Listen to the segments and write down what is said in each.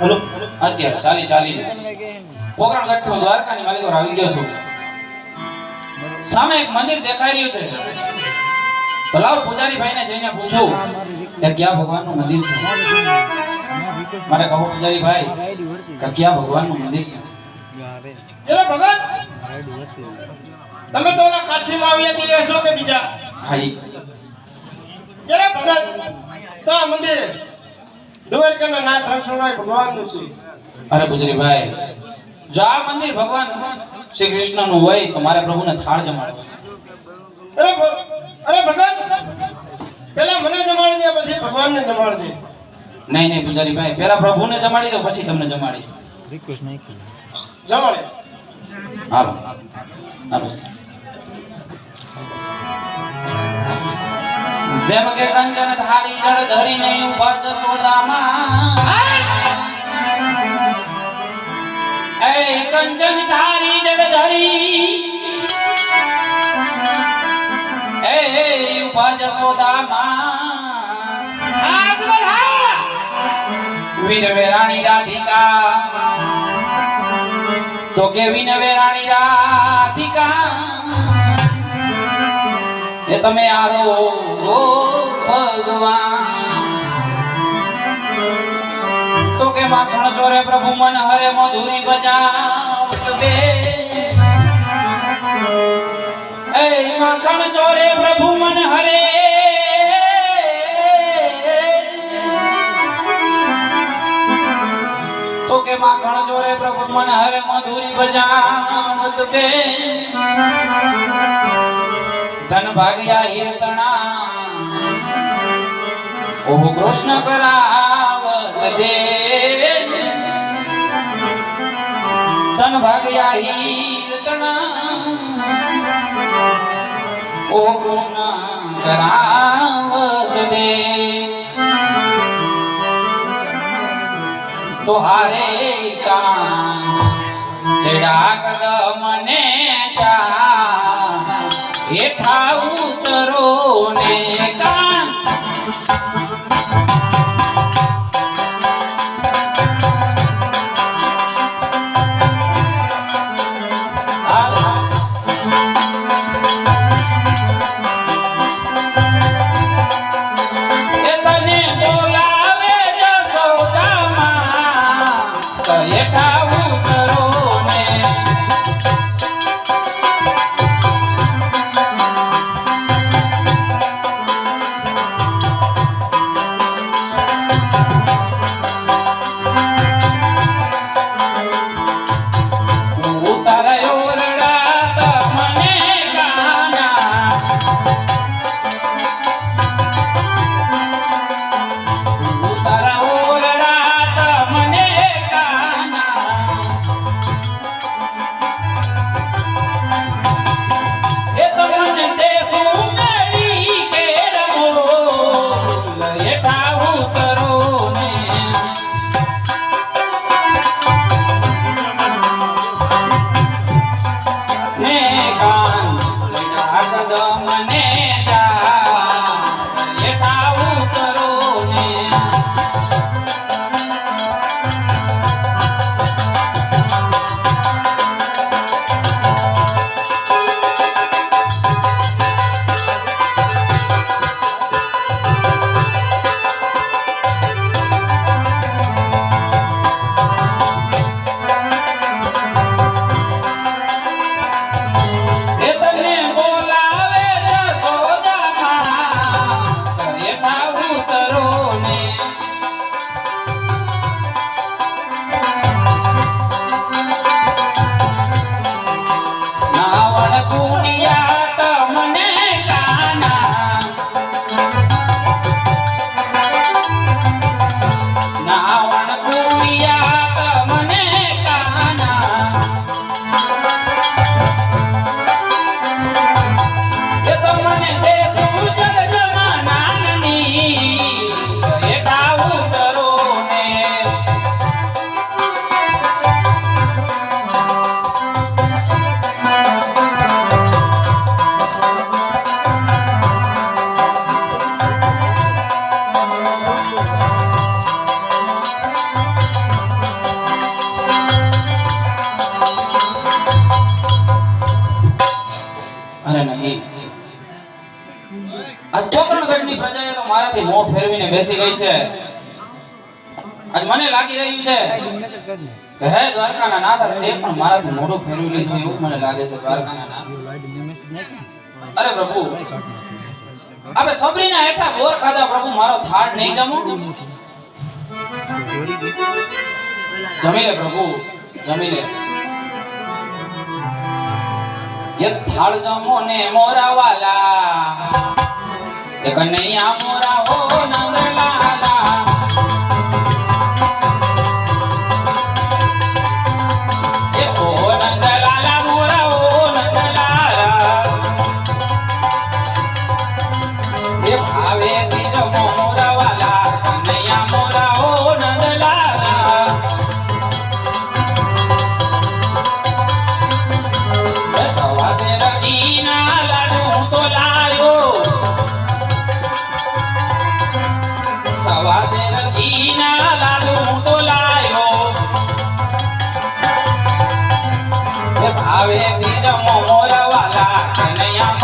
બોલો. અત્યારે ચાલી ચાલીને પોકરણ ગઠ્ઠો દ્વારકાની માલિકો આવી ગયો છું. સામે એક મંદિર દેખાઈ રહ્યું છે. તો લાવ પૂજારી ભાઈને જઈને પૂછું કે ક્યાં ભગવાનનું મંદિર છે? મારે કહો પૂજારી ભાઈ કે ક્યાં ભગવાનનું મંદિર છે? એરે ભગત તમે તો કાશીમાં આવ્યા તે છો કે બીજા? હા એરે ભગત તો મંદિર દ્વારકાના નાથ રણછોડરાય ભગવાનનું છે અરે પૂજારી જો આ મંદિર ભગવાન શ્રી કૃષ્ણનું હોય તો મારે પ્રભુને થાળ જમાડવો છે અરે અરે ભગવાન પેલા મને જમાડી દે પછી ભગવાનને જમાડી દે નહીં નહીં પૂજારી ભાઈ પહેલા પ્રભુને જમાડી દો પછી તમને જમાડીશ જમાડે હાલો હાલો જેમ કે કંચન ધારી જળ ધરીને ઊભા જશોદામાં એ કંચન ધારી જળ ધરી. એ ઊભા જશોદામાં વિનવે રાણી રાધિકા. તો કે વિનવે રાણી રાધિકા. એ તમે આરો ઓ ભગવાન. તો કે માખણ ચોરે પ્રભુ મન હરે મધુરી બજાવત બે. એ માખણ ચોરે પ્રભુ મન હરે. તો કે માખણ ચોરે પ્રભુ મન હરે મધુરી બજાવત બે. ભાગ્યા હીરતણા ઓહો કૃષ્ણ કરાવત દે ધન ભાગ્યા હીરતણા ઓહો કૃષ્ણ કરાવત દે તો હારે કાન ચડા કદમને જા હેઠા અરે નહીં. આ પોકરણગઢની પ્રજાએ તો મારાથી મોં ફેરવીને બેસી ગઈ છે. આજ મને લાગી રહ્યું છે હે દ્વારકાના નાથ તે પણ મારાથી મોઢું ફેરવી લીધું એવું મને લાગે છે, દ્વારકાના નાથ. અરે પ્રભુ આપણે સબરીના હેઠા બોર ખાધા પ્રભુ, મારો થાળ નહીં જમો? જમી લે પ્રભુ, જમી લે. એ થાળ જમો ને મોરા વાલા. કનૈયા મોરા હો નંદલાલા એ ભાવે બીજ મોરા વાલા કનૈયા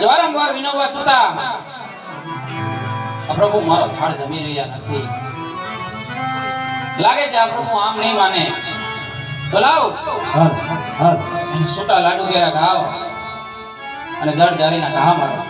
આજ વારંવાર વિનવવા છતાં પ્રભુ મારો થાળ જમી રહ્યા નથી. લાગે છે આ પ્રભુ આમ નહીં માને. તો લાવ એને છૂટા લાડુ કેરા ખાવ અને જળ જારીના ઘા મારો.